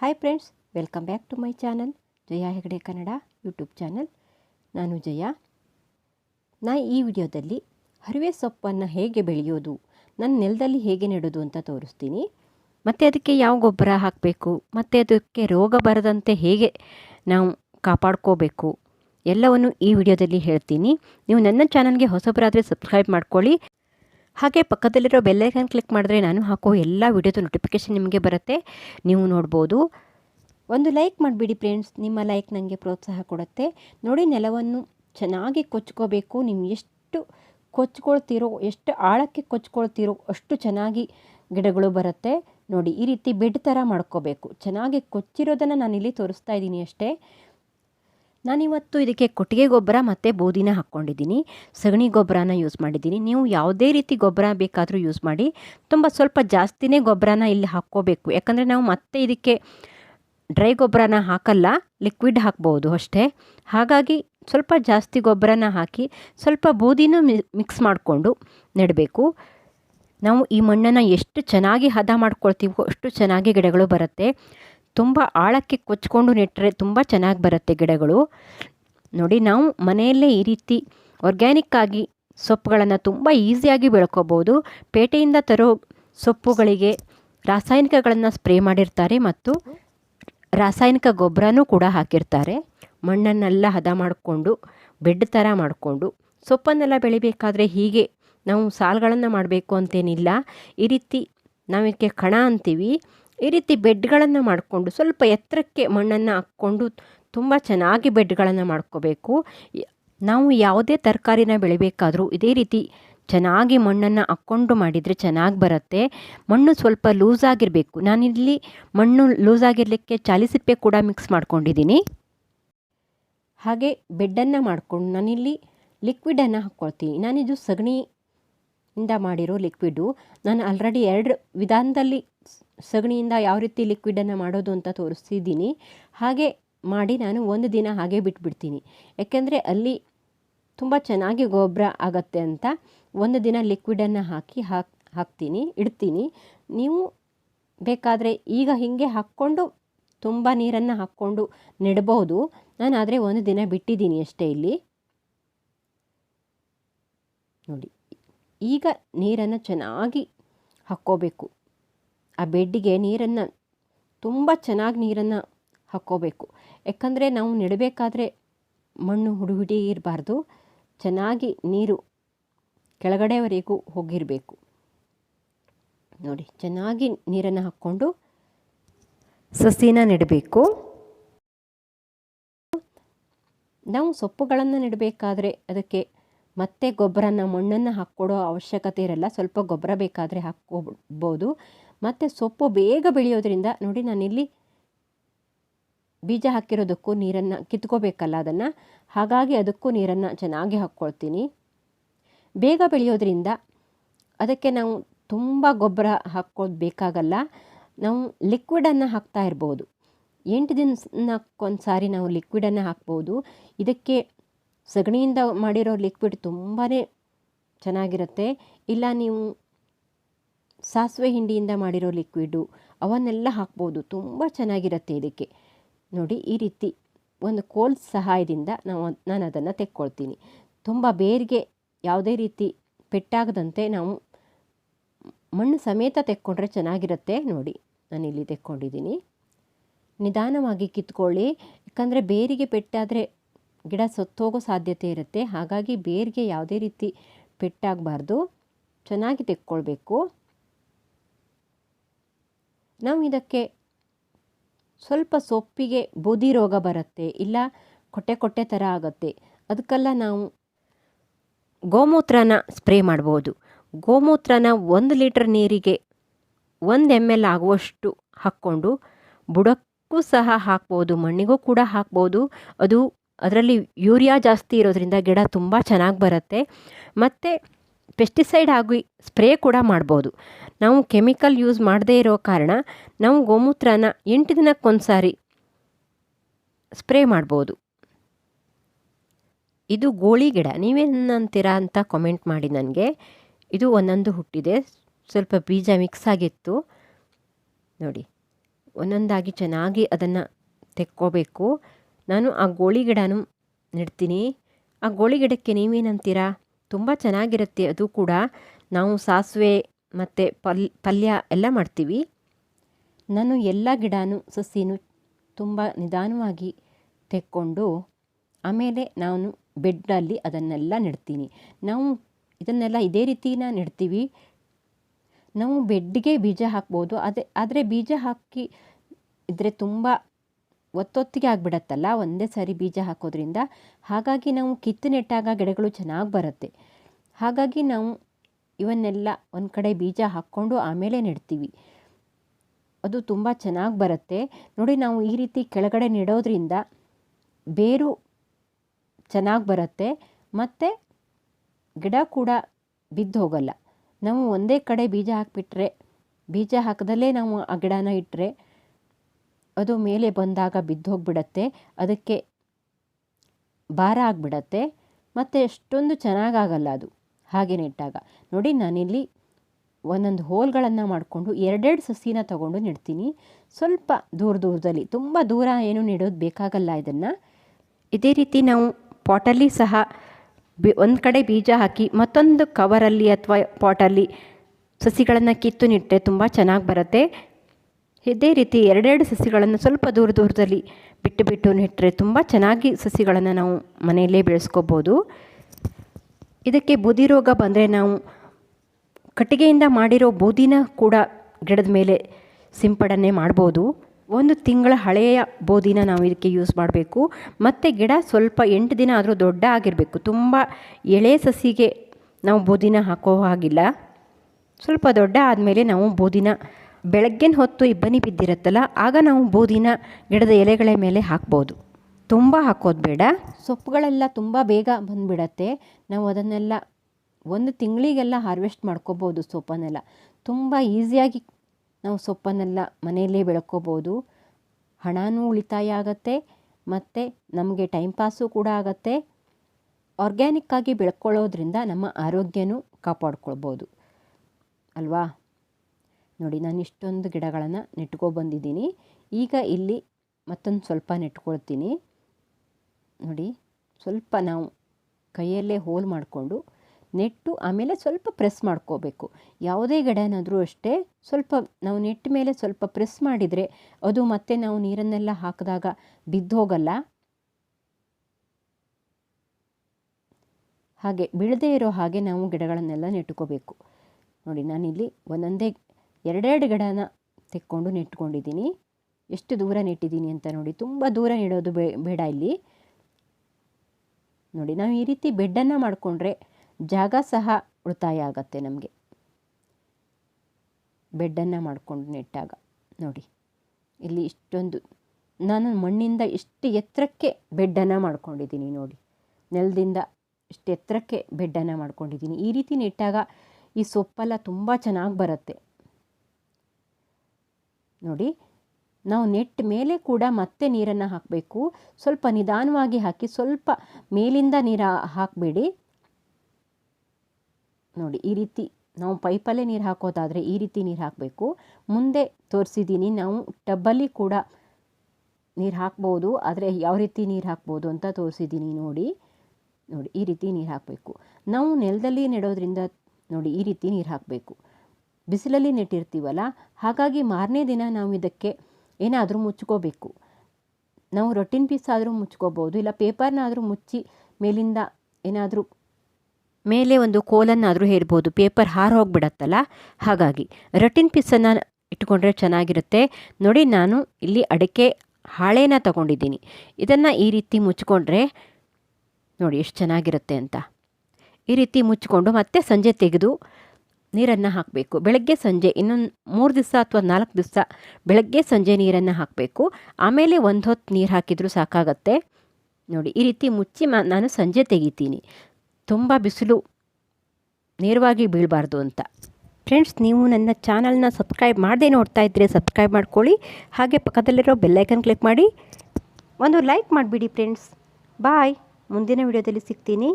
Hi friends welcome back to my channel Jaya Hegde Kannada YouTube channel ನಾನು ಜಯ. ನಾ ಈ ವಿಡಿಯೋದಲ್ಲಿ ಹರಿವೆ ಸೊಪ್ಪನ್ನು ಹೇಗೆ ಬೆಳೆಯೋದು, ನನ್ನ ನೆಲದಲ್ಲಿ ಹೇಗೆ ನೆಡೋದು ಅಂತ ತೋರಿಸ್ತೀನಿ. ಮತ್ತು ಅದಕ್ಕೆ ಯಾವ ಗೊಬ್ಬರ ಹಾಕಬೇಕು, ಮತ್ತು ಅದಕ್ಕೆ ರೋಗ ಬರದಂತೆ ಹೇಗೆ ನಾವು ಕಾಪಾಡ್ಕೋಬೇಕು, ಎಲ್ಲವನ್ನು ಈ ವಿಡಿಯೋದಲ್ಲಿ ಹೇಳ್ತೀನಿ. ನೀವು ನನ್ನ ಚಾನಲ್ಗೆ ಹೊಸಬರಾದರೆ ಸಬ್ಸ್ಕ್ರೈಬ್ ಮಾಡ್ಕೊಳ್ಳಿ. ಹಾಗೆ ಪಕ್ಕದಲ್ಲಿರೋ ಬೆಲ್ಲೈಕನ್ ಕ್ಲಿಕ್ ಮಾಡಿದ್ರೆ ನಾನು ಹಾಕೋ ಎಲ್ಲ ವಿಡಿಯೋದು ನೋಟಿಫಿಕೇಷನ್ ನಿಮಗೆ ಬರುತ್ತೆ. ನೀವು ನೋಡ್ಬೋದು. ಒಂದು ಲೈಕ್ ಮಾಡಿಬಿಡಿ ಫ್ರೆಂಡ್ಸ್. ನಿಮ್ಮ ಲೈಕ್ ನನಗೆ ಪ್ರೋತ್ಸಾಹ ಕೊಡುತ್ತೆ. ನೋಡಿ, ನೆಲವನ್ನು ಚೆನ್ನಾಗಿ ಕೊಚ್ಕೋಬೇಕು. ನೀವು ಎಷ್ಟು ಕೊಚ್ಕೊಳ್ತೀರೋ, ಎಷ್ಟು ಆಳಕ್ಕೆ ಕೊಚ್ಕೊಳ್ತೀರೋ ಅಷ್ಟು ಚೆನ್ನಾಗಿ ಗಿಡಗಳು ಬರುತ್ತೆ. ನೋಡಿ, ಈ ರೀತಿ ಬೆಡ್ ಥರ ಮಾಡ್ಕೋಬೇಕು. ಚೆನ್ನಾಗಿ ಕೊಚ್ಚಿರೋದನ್ನು ನಾನಿಲ್ಲಿ ತೋರಿಸ್ತಾ ಇದ್ದೀನಿ ಅಷ್ಟೇ. ನಾನಿವತ್ತು ಇದಕ್ಕೆ ಕೊಟ್ಟಿಗೆ ಗೊಬ್ಬರ ಮತ್ತು ಬೂದಿನ ಹಾಕ್ಕೊಂಡಿದ್ದೀನಿ. ಸಗಣಿ ಗೊಬ್ಬರನ ಯೂಸ್ ಮಾಡಿದ್ದೀನಿ. ನೀವು ಯಾವುದೇ ರೀತಿ ಗೊಬ್ಬರ ಬೇಕಾದರೂ ಯೂಸ್ ಮಾಡಿ. ತುಂಬ ಸ್ವಲ್ಪ ಜಾಸ್ತಿನೇ ಗೊಬ್ಬರನ ಇಲ್ಲಿ ಹಾಕ್ಕೋಬೇಕು. ಯಾಕಂದರೆ ನಾವು ಮತ್ತೆ ಇದಕ್ಕೆ ಡ್ರೈ ಗೊಬ್ಬರನ ಹಾಕಲ್ಲ ಲಿಕ್ವಿಡ್ ಹಾಕ್ಬೋದು ಅಷ್ಟೇ. ಹಾಗಾಗಿ ಸ್ವಲ್ಪ ಜಾಸ್ತಿ ಗೊಬ್ಬರನ ಹಾಕಿ ಸ್ವಲ್ಪ ಬೂದಿನೂ ಮಿಕ್ಸ್ ಮಾಡಿಕೊಂಡು ನೆಡಬೇಕು. ನಾವು ಈ ಮಣ್ಣನ್ನು ಎಷ್ಟು ಚೆನ್ನಾಗಿ ಹದ ಮಾಡ್ಕೊಳ್ತೀವೋ ಅಷ್ಟು ಚೆನ್ನಾಗಿ ಗಿಡಗಳು ಬರುತ್ತೆ. ತುಂಬ ಆಳಕ್ಕೆ ಕೊಚ್ಕೊಂಡು ನೆಟ್ಟರೆ ತುಂಬ ಚೆನ್ನಾಗಿ ಬರುತ್ತೆ ಗಿಡಗಳು. ನೋಡಿ ನಾವು ಮನೆಯಲ್ಲೇ ಈ ರೀತಿ ಆರ್ಗ್ಯಾನಿಕ್ ಆಗಿ ಸೊಪ್ಪುಗಳನ್ನು ತುಂಬ ಈಸಿಯಾಗಿ ಬೆಳ್ಕೋಬೋದು. ಪೇಟೆಯಿಂದ ತರೋ ಸೊಪ್ಪುಗಳಿಗೆ ರಾಸಾಯನಿಕಗಳನ್ನು ಸ್ಪ್ರೇ ಮಾಡಿರ್ತಾರೆ ಮತ್ತು ರಾಸಾಯನಿಕ ಗೊಬ್ಬರನೂ ಕೂಡ ಹಾಕಿರ್ತಾರೆ. ಮಣ್ಣನ್ನೆಲ್ಲ ಹದ ಮಾಡಿಕೊಂಡು, ಬೆಡ್ ಥರ ಮಾಡಿಕೊಂಡು, ಸೊಪ್ಪನ್ನೆಲ್ಲ ಬೆಳಿಬೇಕಾದ್ರೆ ಹೀಗೆ ನಾವು ಸಾಲುಗಳನ್ನು ಮಾಡಬೇಕು ಅಂತೇನಿಲ್ಲ. ಈ ರೀತಿ ನಾವು ಇದಕ್ಕೆ ಕಣ ಅಂತೀವಿ. ಈ ರೀತಿ ಬೆಡ್ಗಳನ್ನು ಮಾಡಿಕೊಂಡು ಸ್ವಲ್ಪ ಎತ್ತರಕ್ಕೆ ಮಣ್ಣನ್ನು ಹಾಕ್ಕೊಂಡು ತುಂಬ ಚೆನ್ನಾಗಿ ಬೆಡ್ಗಳನ್ನು ಮಾಡ್ಕೋಬೇಕು. ನಾವು ಯಾವುದೇ ತರಕಾರಿನ ಬೆಳಿಬೇಕಾದರೂ ಇದೇ ರೀತಿ ಚೆನ್ನಾಗಿ ಮಣ್ಣನ್ನು ಹಾಕ್ಕೊಂಡು ಮಾಡಿದರೆ ಚೆನ್ನಾಗಿ ಬರುತ್ತೆ. ಮಣ್ಣು ಸ್ವಲ್ಪ ಲೂಸ್ ಆಗಿರಬೇಕು. ನಾನಿಲ್ಲಿ ಮಣ್ಣು ಲೂಸ್ ಆಗಿರಲಿಕ್ಕೆ ಚಾಲಿಸಿಪ್ಪೆ ಕೂಡ ಮಿಕ್ಸ್ ಮಾಡ್ಕೊಂಡಿದ್ದೀನಿ. ಹಾಗೆ ಬೆಡ್ಡನ್ನು ಮಾಡ್ಕೊಂಡು ನಾನಿಲ್ಲಿ ಲಿಕ್ವಿಡನ್ನು ಹಾಕ್ಕೊಳ್ತೀನಿ. ನಾನಿದು ಸಗಣಿಯಿಂದ ಮಾಡಿರೋ ಲಿಕ್ವಿಡು ನಾನು ಆಲ್ರೆಡಿ ಎರಡು ವಿಧಾನದಲ್ಲಿ ಸಗಣಿಯಿಂದ ಯಾವ ರೀತಿ ಲಿಕ್ವಿಡನ್ನು ಮಾಡೋದು ಅಂತ ತೋರಿಸ್ತಿದ್ದೀನಿ. ಹಾಗೆ ಮಾಡಿ ನಾನು ಒಂದು ದಿನ ಹಾಗೆ ಬಿಟ್ಬಿಡ್ತೀನಿ. ಯಾಕೆಂದರೆ ಅಲ್ಲಿ ತುಂಬ ಚೆನ್ನಾಗಿ ಗೊಬ್ಬರ ಆಗತ್ತೆ ಅಂತ ಒಂದು ದಿನ ಲಿಕ್ವಿಡನ್ನು ಹಾಕಿ ಹಾಕ್, ಹಾಕ್ತೀನಿ, ಇಡ್ತೀನಿ. ನೀವು ಬೇಕಾದರೆ ಈಗ ಹೀಗೆ ಹಾಕ್ಕೊಂಡು ತುಂಬ ನೀರನ್ನು ಹಾಕ್ಕೊಂಡು ನೆಡ್ಬೋದು. ನಾನು ಆದರೆ ಒಂದು ದಿನ ಬಿಟ್ಟಿದ್ದೀನಿ ಅಷ್ಟೇ ಇಲ್ಲಿ. ನೋಡಿ. ಈಗ ನೀರನ್ನು ಚೆನ್ನಾಗಿ ಹಾಕ್ಕೋಬೇಕು. ಆ ಬೆಡ್ಡಿಗೆ ನೀರನ್ನು, ತುಂಬ ಚೆನ್ನಾಗಿ ನೀರನ್ನು ಹಾಕ್ಕೋಬೇಕು. ಯಾಕಂದರೆ ನಾವು ನೆಡಬೇಕಾದ್ರೆ ಮಣ್ಣು ಹುಡುಹುಡಿ ಹುಡಿ ಇರಬಾರ್ದು. ಚೆನ್ನಾಗಿ ನೀರು ಕೆಳಗಡೆವರೆಗೂ ಹೋಗಿರಬೇಕು. ನೋಡಿ, ಚೆನ್ನಾಗಿ ನೀರನ್ನು ಹಾಕ್ಕೊಂಡು ಸಸಿನ ನೆಡಬೇಕು. ನಾವು ಸೊಪ್ಪುಗಳನ್ನು ನೆಡಬೇಕಾದ್ರೆ ಅದಕ್ಕೆ ಮತ್ತೆ ಗೊಬ್ಬರನ ಮಣ್ಣನ್ನು ಹಾಕ್ಕೊಡೋ ಅವಶ್ಯಕತೆ ಇರಲ್ಲ. ಸ್ವಲ್ಪ ಗೊಬ್ಬರ ಬೇಕಾದರೆ ಹಾಕ್ಕೋಬೋದು. ಮತ್ತು ಸೊಪ್ಪು ಬೇಗ ಬೆಳೆಯೋದ್ರಿಂದ ನೋಡಿ ನಾನಿಲ್ಲಿ ಬೀಜ ಹಾಕಿರೋದಕ್ಕೂ ನೀರನ್ನು ಕಿತ್ಕೋಬೇಕಲ್ಲ ಅದನ್ನು. ಹಾಗಾಗಿ ಅದಕ್ಕೂ ನೀರನ್ನು ಚೆನ್ನಾಗಿ ಹಾಕ್ಕೊಳ್ತೀನಿ. ಬೇಗ ಬೆಳೆಯೋದ್ರಿಂದ ಅದಕ್ಕೆ ನಾವು ತುಂಬ ಗೊಬ್ಬರ ಹಾಕೋದು ಬೇಕಾಗಲ್ಲ. ನಾವು ಲಿಕ್ವಿಡನ್ನು ಹಾಕ್ತಾ ಇರ್ಬೋದು. ಎಂಟು ದಿನಕ್ಕೊಂದು ಸಾರಿ ನಾವು ಲಿಕ್ವಿಡನ್ನು ಹಾಕ್ಬೋದು. ಇದಕ್ಕೆ ಸಗಣಿಯಿಂದ ಮಾಡಿರೋ ಲಿಕ್ವಿಡ್ ತುಂಬಾ ಚೆನ್ನಾಗಿರುತ್ತೆ. ಇಲ್ಲ, ನೀವು ಸಾಸಿವೆ ಹಿಂಡಿಯಿಂದ ಮಾಡಿರೋ ಲಿಕ್ವಿಡು ಅವನ್ನೆಲ್ಲ ಹಾಕ್ಬೋದು. ತುಂಬ ಚೆನ್ನಾಗಿರುತ್ತೆ ಇದಕ್ಕೆ. ನೋಡಿ, ಈ ರೀತಿ ಒಂದು ಕೋಲ್ ಸಹಾಯದಿಂದ ನಾವು ನಾನು ಅದನ್ನು ತೆಕ್ಕೊಳ್ತೀನಿ. ತುಂಬ ಬೇರಿಗೆ ಯಾವುದೇ ರೀತಿ ಪೆಟ್ಟಾಗದಂತೆ ನಾವು ಮಣ್ಣು ಸಮೇತ ತೆಕ್ಕೊಂಡ್ರೆ ಚೆನ್ನಾಗಿರುತ್ತೆ. ನೋಡಿ, ನಾನಿಲ್ಲಿ ತೆಕ್ಕೊಂಡಿದ್ದೀನಿ. ನಿಧಾನವಾಗಿ ಕಿತ್ಕೊಳ್ಳಿ. ಯಾಕಂದರೆ ಬೇರಿಗೆ ಪೆಟ್ಟಾದರೆ ಗಿಡ ಸತ್ತೋಗೋ ಸಾಧ್ಯತೆ ಇರುತ್ತೆ. ಹಾಗಾಗಿ ಬೇರಿಗೆ ಯಾವುದೇ ರೀತಿ ಪೆಟ್ಟಾಗಬಾರ್ದು. ಚೆನ್ನಾಗಿ ತೆಕ್ಕೊಳ್ಬೇಕು. ನಾವು ಇದಕ್ಕೆ ಸ್ವಲ್ಪ ಸೊಪ್ಪಿಗೆ ಬೂದಿ ರೋಗ ಬರುತ್ತೆ. ಇಲ್ಲ ಕೊಟ್ಟೆ ಕೊಟ್ಟೆ ಥರ ಆಗುತ್ತೆ. ಅದಕ್ಕೆಲ್ಲ ನಾವು ಗೋಮೂತ್ರನ ಸ್ಪ್ರೇ ಮಾಡ್ಬೋದು. ಗೋಮೂತ್ರನ ಒಂದು ಲೀಟ್ರ್ ನೀರಿಗೆ ಒಂದು ಎಂ ಎಲ್ ಆಗುವಷ್ಟು ಹಾಕ್ಕೊಂಡು ಬುಡಕ್ಕೂ ಸಹ ಹಾಕ್ಬೋದು. ಮಣ್ಣಿಗೂ ಕೂಡ ಹಾಕ್ಬೋದು. ಅದು ಅದರಲ್ಲಿ ಯೂರಿಯಾ ಜಾಸ್ತಿ ಇರೋದರಿಂದ ಗಿಡ ತುಂಬ ಚೆನ್ನಾಗಿ ಬರುತ್ತೆ. ಮತ್ತು ಪೆಸ್ಟಿಸೈಡ್ ಆಗಿ ಸ್ಪ್ರೇ ಕೂಡ ಮಾಡ್ಬೋದು. ನಾವು ಕೆಮಿಕಲ್ ಯೂಸ್ ಮಾಡದೇ ಇರೋ ಕಾರಣ ನಾವು ಗೋಮೂತ್ರನ ಎಂಟು ದಿನಕ್ಕೊಂದು ಸಾರಿ ಸ್ಪ್ರೇ ಮಾಡ್ಬೋದು. ಇದು ಗೋಳಿ ಗಿಡ. ನೀವೇನಂತೀರಾ ಅಂತ ಕಾಮೆಂಟ್ ಮಾಡಿ ನನಗೆ. ಇದು ಒಂದೊಂದು ಹುಟ್ಟಿದೆ. ಸ್ವಲ್ಪ ಬೀಜ ಮಿಕ್ಸ್ ಆಗಿತ್ತು. ನೋಡಿ, ಒಂದೊಂದಾಗಿ ಚೆನ್ನಾಗಿ ಅದನ್ನು ತೆಕ್ಕೋಬೇಕು. ನಾನು ಆ ಗೋಳಿ ಗಿಡನೂ ನೆಡ್ತೀನಿ. ಆ ಗೋಳಿ ಗಿಡಕ್ಕೆ ನೀವೇನಂತೀರಾ? ತುಂಬ ಚೆನ್ನಾಗಿರುತ್ತೆ. ಅದು ಕೂಡ ನಾವು ಸಾಸಿವೆ ಮತ್ತು ಪಲ್, ಪಲ್ಯ ಎಲ್ಲ ಮಾಡ್ತೀವಿ. ನಾನು ಎಲ್ಲ ಗಿಡನೂ ಸಸಿನೂ ತುಂಬ ನಿಧಾನವಾಗಿ ತೆಕ್ಕೊಂಡು ಆಮೇಲೆ ನಾನು ಬೆಡ್ಡಲ್ಲಿ ಅದನ್ನೆಲ್ಲ ನೆಡ್ತೀನಿ. ನಾವು ಇದನ್ನೆಲ್ಲ ಇದೇ ರೀತಿನ ನೆಡ್ತೀವಿ. ನಾವು ಬೆಡ್ಗೆ ಬೀಜ ಹಾಕ್ಬೋದು. ಅದೇ, ಆದರೆ ಬೀಜ ಹಾಕಿ ಇದ್ದರೆ ತುಂಬ ಒತ್ತೊತ್ತಿಗೆ ಆಗಿಬಿಡತ್ತಲ್ಲ, ಒಂದೇ ಸಾರಿ ಬೀಜ ಹಾಕೋದ್ರಿಂದ. ಹಾಗಾಗಿ ನಾವು ಕಿತ್ತು ನೆಟ್ಟಾಗ ಗಿಡಗಳು ಚೆನ್ನಾಗಿ ಬರುತ್ತೆ. ಹಾಗಾಗಿ ನಾವು ಇವನ್ನೆಲ್ಲ ಒಂದು ಕಡೆ ಬೀಜ ಹಾಕ್ಕೊಂಡು ಆಮೇಲೆ ನೆಡ್ತೀವಿ. ಅದು ತುಂಬ ಚೆನ್ನಾಗಿ ಬರುತ್ತೆ. ನೋಡಿ, ನಾವು ಈ ರೀತಿ ಕೆಳಗಡೆ ನೆಡೋದ್ರಿಂದ ಬೇರು ಚೆನ್ನಾಗಿ ಬರುತ್ತೆ. ಮತ್ತು ಗಿಡ ಕೂಡ ಬಿದ್ದು ಹೋಗಲ್ಲ. ನಾವು ಒಂದೇ ಕಡೆ ಬೀಜ ಹಾಕಿಬಿಟ್ರೆ, ಬೀಜ ಹಾಕದಲ್ಲೇ ನಾವು ಆ ಗಿಡನ ಇಟ್ಟರೆ ಅದು ಮೇಲೆ ಬಂದಾಗ ಬಿದ್ದೋಗ್ಬಿಡತ್ತೆ. ಅದಕ್ಕೆ ಭಾರ ಆಗಿಬಿಡತ್ತೆ. ಮತ್ತು ಎಷ್ಟೊಂದು ಚೆನ್ನಾಗಾಗಲ್ಲ ಅದು. ಹಾಗೆ ಇಟ್ಟಾಗ. ನೋಡಿ, ನಾನಿಲ್ಲಿ ಒಂದೊಂದು ಹೋಲ್ಗಳನ್ನು ಮಾಡಿಕೊಂಡು ಎರಡೆರಡು ಸಸಿನ ತಗೊಂಡು ನೆಡ್ತೀನಿ. ಸ್ವಲ್ಪ ದೂರ ದೂರದಲ್ಲಿ, ತುಂಬ ದೂರ ಏನು ನೆಡೋದು ಬೇಕಾಗಲ್ಲ ಇದನ್ನು. ಇದೇ ರೀತಿ ನಾವು ಪಾಟಲ್ಲಿ ಸಹ ಬಿ, ಒಂದು ಕಡೆ ಬೀಜ ಹಾಕಿ ಮತ್ತೊಂದು ಕವರಲ್ಲಿ ಅಥವಾ ಪಾಟಲ್ಲಿ ಸಸಿಗಳನ್ನು ಕಿತ್ತು ನೆಟ್ಟರೆ ತುಂಬ ಚೆನ್ನಾಗಿ ಬರುತ್ತೆ. ಇದೇ ರೀತಿ ಎರಡೆರಡು ಸಸಿಗಳನ್ನು ಸ್ವಲ್ಪ ದೂರ ದೂರದಲ್ಲಿ ಬಿಟ್ಟು ಬಿಟ್ಟು ನೆಟ್ಟರೆ ತುಂಬ ಚೆನ್ನಾಗಿ ಸಸಿಗಳನ್ನು ನಾವು ಮನೆಯಲ್ಲೇ ಬೆಳೆಸ್ಕೋಬೋದು. ಇದಕ್ಕೆ ಬೂದಿ ರೋಗ ಬಂದರೆ ನಾವು ಕಟ್ಟಿಗೆಯಿಂದ ಮಾಡಿರೋ ಬೂದಿನ ಕೂಡ ಗಿಡದ ಮೇಲೆ ಸಿಂಪಡಣೆ ಮಾಡ್ಬೋದು. ಒಂದು ತಿಂಗಳ ಹಳೆಯ ಬೋದಿನ ನಾವು ಇದಕ್ಕೆ ಯೂಸ್ ಮಾಡಬೇಕು. ಮತ್ತು ಗಿಡ ಸ್ವಲ್ಪ ಎಂಟು ದಿನ ಆದರೂ ದೊಡ್ಡ ಆಗಿರಬೇಕು. ತುಂಬ ಎಳೆ ಸಸಿಗೆ ನಾವು ಬೋದಿನ ಹಾಕೋ ಹಾಗಿಲ್ಲ. ಸ್ವಲ್ಪ ದೊಡ್ಡ ಆದಮೇಲೆ ನಾವು ಬೂದಿನ ಬೆಳಗ್ಗಿನ ಹೊತ್ತು ಇಬ್ಬನಿ ಬಿದ್ದಿರುತ್ತಲ್ಲ, ಆಗ ನಾವು ಬೂದಿನ ಗಿಡದ ಎಲೆಗಳ ಮೇಲೆ ಹಾಕ್ಬೋದು. ತುಂಬ ಹಾಕೋದು ಬೇಡ. ಸೊಪ್ಪುಗಳೆಲ್ಲ ತುಂಬ ಬೇಗ ಬಂದುಬಿಡತ್ತೆ. ನಾವು ಅದನ್ನೆಲ್ಲ ಒಂದು ತಿಂಗಳಿಗೆಲ್ಲ ಹಾರ್ವೆಸ್ಟ್ ಮಾಡ್ಕೋಬೋದು ಸೊಪ್ಪನ್ನೆಲ್ಲ. ತುಂಬ ಈಸಿಯಾಗಿ ನಾವು ಸೊಪ್ಪನ್ನೆಲ್ಲ ಮನೆಯಲ್ಲೇ ಬೆಳ್ಕೋಬೋದು. ಹಣವೂ ಉಳಿತಾಯ ಆಗುತ್ತೆ. ಮತ್ತು ನಮಗೆ ಟೈಮ್ ಪಾಸು ಕೂಡ ಆಗುತ್ತೆ. ಆರ್ಗ್ಯಾನಿಕ್ಕಾಗಿ ಬೆಳ್ಕೊಳ್ಳೋದ್ರಿಂದ ನಮ್ಮ ಆರೋಗ್ಯನೂ ಕಾಪಾಡ್ಕೊಳ್ಬೋದು. ಅಲ್ವಾ? ನೋಡಿ, ನಾನು ಇಷ್ಟೊಂದು ಗಿಡಗಳನ್ನು ನೆಟ್ಕೊಬಂದಿದ್ದೀನಿ ಈಗ ಇಲ್ಲಿ ಮತ್ತೊಂದು ಸ್ವಲ್ಪ ನೆಟ್ಕೊಳ್ತೀನಿ. ನೋಡಿ, ಸ್ವಲ್ಪ ನಾವು ಕೈಯಲ್ಲೇ ಹೋಲ್ ಮಾಡಿಕೊಂಡು ನೆಟ್ಟು ಆಮೇಲೆ ಸ್ವಲ್ಪ ಪ್ರೆಸ್ ಮಾಡ್ಕೋಬೇಕು. ಯಾವುದೇ ಗಿಡನಾದರೂ ಅಷ್ಟೇ ಸ್ವಲ್ಪ ನಾವು ನೆಟ್ಟ ಮೇಲೆ ಸ್ವಲ್ಪ ಪ್ರೆಸ್ ಮಾಡಿದರೆ ಅದು ಮತ್ತೆ ನಾವು ನೀರನ್ನೆಲ್ಲ ಹಾಕಿದಾಗ ಬಿದ್ದು ಹೋಗಲ್ಲ ಹಾಗೆ ಬೀಳದೇ ಇರೋ ಹಾಗೆ ನಾವು ಗಿಡಗಳನ್ನೆಲ್ಲ ನೆಟ್ಕೋಬೇಕು. ನೋಡಿ, ನಾನಿಲ್ಲಿ ಒಂದೊಂದೇ ಎರಡೆರಡು ಗಿಡನ ತೆಕ್ಕೊಂಡು ನೆಟ್ಕೊಂಡಿದ್ದೀನಿ. ಎಷ್ಟು ದೂರ ನೆಟ್ಟಿದ್ದೀನಿ ಅಂತ ನೋಡಿ, ತುಂಬ ದೂರ ನೆಡೋದು ಬೇಡ ಇಲ್ಲಿ. ನೋಡಿ, ನಾವು ಈ ರೀತಿ ಬೆಡ್ಡನ್ನು ಮಾಡಿಕೊಂಡ್ರೆ ಜಾಗ ಸಹ ಉಳಿತಾಯ ಆಗತ್ತೆ ನಮಗೆ. ಬೆಡ್ಡನ್ನು ಮಾಡಿಕೊಂಡು ನೆಟ್ಟಾಗ, ನೋಡಿ. ಇಲ್ಲಿ ಇಷ್ಟೊಂದು, ನಾನು ಮಣ್ಣಿಂದ ಇಷ್ಟು ಎತ್ತರಕ್ಕೆ ಬೆಡ್ಡನ್ನು ಮಾಡ್ಕೊಂಡಿದ್ದೀನಿ ನೋಡಿ. ನೆಲದಿಂದ ಇಷ್ಟು ಎತ್ತರಕ್ಕೆ ಬೆಡ್ಡನ್ನು ಮಾಡ್ಕೊಂಡಿದ್ದೀನಿ. ಈ ರೀತಿ ನೆಟ್ಟಾಗ ಈ ಸೊಪ್ಪೆಲ್ಲ ತುಂಬ ಚೆನ್ನಾಗಿ ಬರುತ್ತೆ. ನೋಡಿ, ನಾವು ನೆಟ್ ಮೇಲೆ ಕೂಡ ಮತ್ತೆ ನೀರನ್ನು ಹಾಕಬೇಕು. ಸ್ವಲ್ಪ ನಿಧಾನವಾಗಿ ಹಾಕಿ, ಸ್ವಲ್ಪ ಮೇಲಿಂದ ನೀರು ಹಾಕಬೇಡಿ. ನೋಡಿ, ಈ ರೀತಿ ನಾವು ಪೈಪಲ್ಲೇ ನೀರು ಹಾಕೋದಾದರೆ ಈ ರೀತಿ ನೀರು ಹಾಕಬೇಕು. ಮುಂದೆ ತೋರಿಸಿದ್ದೀನಿ ನಾವು ಟಬ್ಬಲ್ಲಿ ಕೂಡ ನೀರು ಹಾಕ್ಬೋದು, ಆದರೆ ಯಾವ ರೀತಿ ನೀರು ಹಾಕ್ಬೋದು ಅಂತ ತೋರಿಸಿದ್ದೀನಿ ನೋಡಿ. ನೋಡಿ, ಈ ರೀತಿ ನೀರು ಹಾಕಬೇಕು. ನಾವು ನೆಲದಲ್ಲಿ ನೆಡೋದ್ರಿಂದ ನೋಡಿ, ಈ ರೀತಿ ನೀರು ಹಾಕಬೇಕು. ಬಿಸಿಲಲ್ಲಿ ನೆಟ್ಟಿರ್ತೀವಲ್ಲ, ಹಾಗಾಗಿ ಮಾರನೇ ದಿನ ನಾವು ಇದಕ್ಕೆ ಏನಾದರೂ ಮುಚ್ಕೋಬೇಕು. ನಾವು ರೊಟ್ಟಿನ ಪೀಸ್ ಆದರೂ ಮುಚ್ಕೋಬೋದು, ಇಲ್ಲ ಪೇಪರ್ನಾದರೂ ಮುಚ್ಚಿ ಮೇಲಿಂದ ಏನಾದರೂ ಮೇಲೆ ಒಂದು ಕೋಲನ್ನಾದರೂ ಹೇರ್ಬೋದು, ಪೇಪರ್ ಹಾರು ಹೋಗಿಬಿಡತ್ತಲ್ಲ? ಹಾಗಾಗಿ ರಟ್ಟಿನ ಪೀಸನ್ನು ಇಟ್ಕೊಂಡ್ರೆ ಚೆನ್ನಾಗಿರುತ್ತೆ. ನೋಡಿ ನಾನು ಇಲ್ಲಿ ಅಡಿಕೆ ಹಾಳೆನ ತಗೊಂಡಿದ್ದೀನಿ. ಇದನ್ನು ಈ ರೀತಿ ಮುಚ್ಕೊಂಡ್ರೆ ನೋಡಿ ಎಷ್ಟು ಚೆನ್ನಾಗಿರುತ್ತೆ ಅಂತ. ಈ ರೀತಿ ಮುಚ್ಕೊಂಡು ಮತ್ತೆ ಸಂಜೆ ತೆಗೆದು ನೀರನ್ನು ಹಾಕಬೇಕು. ಬೆಳಗ್ಗೆ, ಸಂಜೆ ಇನ್ನೊಂದು ಮೂರು ದಿವಸ ಅಥವಾ ನಾಲ್ಕು ದಿವಸ ಬೆಳಗ್ಗೆ, ಸಂಜೆ ನೀರನ್ನು ಹಾಕಬೇಕು. ಆಮೇಲೆ ಒಂದು ಹೊತ್ತು ನೀರು ಹಾಕಿದರೂ ಸಾಕಾಗತ್ತೆ. ನೋಡಿ, ಈ ರೀತಿ ಮುಚ್ಚಿ ಮಾ, ನಾನು ಸಂಜೆ ತೆಗಿತೀನಿ. ತುಂಬ ಬಿಸಿಲು, ನೇರವಾಗಿ ಬೀಳಬಾರ್ದು ಅಂತ. ಫ್ರೆಂಡ್ಸ್ ನೀವು ನನ್ನ ಚಾನಲ್ನ ಸಬ್ಸ್ಕ್ರೈಬ್ ಮಾಡದೆ ನೋಡ್ತಾ ಇದ್ದರೆ ಸಬ್ಸ್ಕ್ರೈಬ್ ಮಾಡ್ಕೊಳ್ಳಿ. ಹಾಗೆ ಪಕ್ಕದಲ್ಲಿರೋ ಬೆಲ್ಲೈಕನ್ ಕ್ಲಿಕ್ ಮಾಡಿ. ಒಂದು ಲೈಕ್ ಮಾಡಿಬಿಡಿ ಫ್ರೆಂಡ್ಸ್ ಬಾಯ್ ಮುಂದಿನ ವಿಡಿಯೋದಲ್ಲಿ ಸಿಗ್ತೀನಿ.